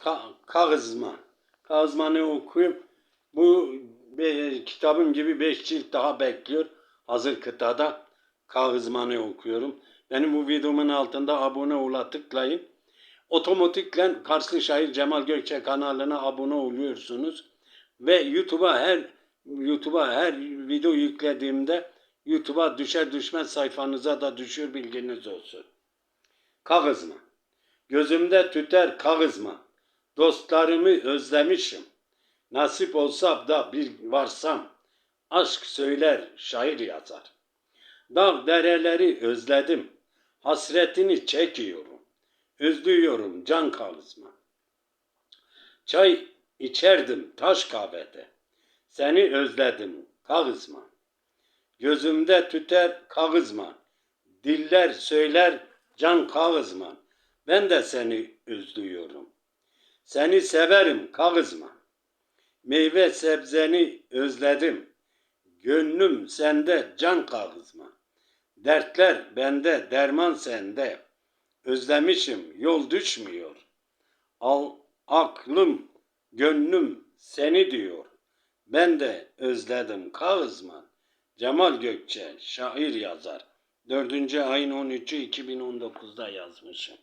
Ka Kağızma. Kağızmanı okuyup bu be- kitabım gibi 5 cilt daha bekliyor. Hazır kıtada Kağızmanı okuyorum. Benim bu videomun altında abone ola tıklayın. Otomatiklen Karslı Şair Cemal Gökçe kanalına abone oluyorsunuz. Ve YouTube'a her YouTube'a her video yüklediğimde YouTube'a düşer düşmez sayfanıza da düşür bilginiz olsun. Kağızma. Gözümde tüter kağızma. Dostlarımı özlemişim. Nasip olsa da bir varsam. Aşk söyler, şair yazar. Dağ dereleri özledim. Hasretini çekiyorum. Özlüyorum can kağızma. Çay içerdim taş kahvede. Seni özledim kağızma. Gözümde tüter kağızma. Diller söyler can kağızma. Ben de seni özlüyorum. Seni severim kağızma. Meyve sebzeni özledim. Gönlüm sende can kağızma. Dertler bende derman sende. Özlemişim yol düşmüyor. Al aklım gönlüm seni diyor. Ben de özledim kağızma. Cemal Gökçe şair yazar. 4. ayın 13'ü 2019'da yazmışım.